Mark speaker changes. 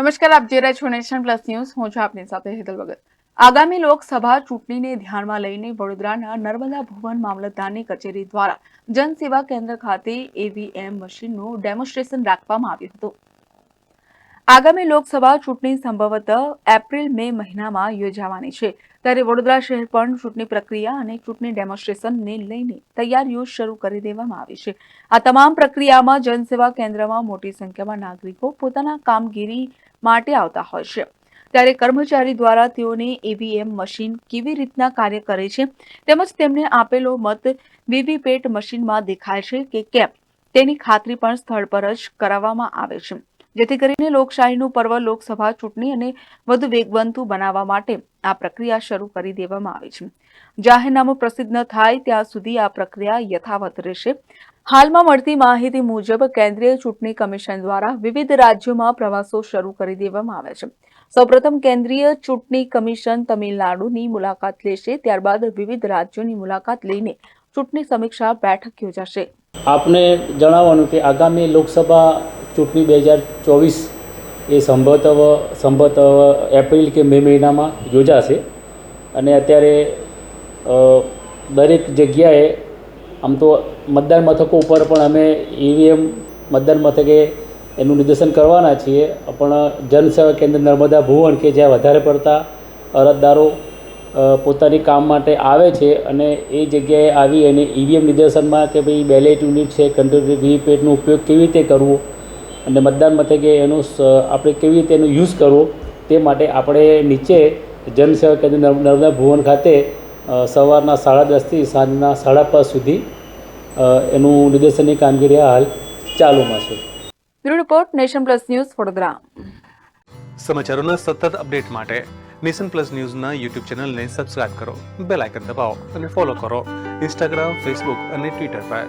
Speaker 1: નમસ્કાર, આપ જોઈ રહ્યા છો નેશન પ્લસ ન્યૂઝ. હું છું આપની સાથે હેતલ ભગત. આગામી લોકસભા ચૂંટણીને ધ્યાનમાં લઈને વડોદરાના નર્મદા ભુવન મામલતદારની કચેરી દ્વારા જનસેવા કેન્દ્ર ખાતે એવીએમ મશીનનું ડેમોન્સ્ટ્રેશન રાખવામાં આવ્યું હતું. આગામી લોકસભા ચૂંટણી સંભવત એપ્રિલ, મે મહિનામાં યોજાવાની છે. ત્યારે વડોદરા શહેર પણ ચૂંટણી પ્રક્રિયા અને ચૂંટણી ડેમોન્સ્ટ્રેશનને લઈને તૈયારીઓ શરૂ કરી દેવામાં આવી છે. આ તમામ પ્રક્રિયામાં જનસેવા કેન્દ્રમાં મોટી સંખ્યામાં નાગરિકો પોતાના કામગીરી માટે આવતા હોય છે. ત્યારે કર્મચારી દ્વારા તેઓને ઈવીએમ મશીન કેવી રીતના કાર્ય કરે છે તેમજ તેમને આપેલો મત વીવીપેટ મશીનમાં દેખાય છે કે કેમ? તેની ખાતરી પણ સ્થળ પર જ કરાવવામાં આવે છે. જેથી કરીને લોકશાહીનું પર્વ લોકસભા ચૂંટણી અને વધુ વેગવંતુ બનાવવા માટે આ પ્રક્રિયા શરૂ કરી દેવામાં આવી છે. જાહેરનામું પ્રસિદ્ધ થાય ત્યાં સુધી આ પ્રક્રિયા યથાવત રહેશે. હાલમાં મળતી માહિતી મુજબ કેન્દ્રીય ચૂંટણી કમિશન દ્વારા વિવિધ રાજ્યોમાં પ્રવાસો શરૂ કરી દેવામાં આવ્યા છે. સૌપ્રથમ કેન્દ્રીય ચૂંટણી કમિશન તમિલનાડુની મુલાકાત લેશે, ત્યારબાદ વિવિધ રાજ્યોની મુલાકાત લઈને ચૂંટણી સમીક્ષા બેઠક યોજાશે.
Speaker 2: આપને જણાવવાનું કે આગામી લોકસભા ચૂંટણી બે હજાર ચોવીસ એ સંભવતવ સંભવતવ એપ્રિલ કે મે મહિનામાં યોજાશે. અને અત્યારે દરેક જગ્યાએ આમ તો મતદાન મથકો ઉપર પણ અમે ઈવીએમ મતદાન મથકે એનું નિદર્શન કરવાના છીએ. પણ જનસેવા કેન્દ્ર નર્મદા ભુવન કે જ્યાં વધારે પડતા અરજદારો પોતાની કામ માટે આવે છે અને એ જગ્યાએ આવી અને ઈવીએમ નિદર્શનમાં કે ભાઈ બેલેટ યુનિટ છે કમ્પ્યુટર વીવીપેટનો ઉપયોગ કેવી રીતે કરવો અને મતદાન મથકે એનું આપણે કેવી રીતે એનો યુઝ કરવો તે માટે આપણે નીચે જનસેવા કેન્દ્ર નર્મદા ભુવન ખાતે સવારના સાડા દસથી સાંજના સાડા પાંચ સુધી એનું નિદર્શનની કામગીરી હાલ ચાલુમાં છે.
Speaker 1: Bureau report nation plus news Vadodara.
Speaker 3: સમાચારોના સતત અપડેટ માટે નેશન પ્લસ ન્યૂઝના યુટ્યુબ ચેનલને સબસ્ક્રાઇબ કરો બેલ આઇકન દબાવો અને ફોલો કરો. ઇન્સ્ટાગ્રામ ફેસબુક અને ટ્વિટર પર.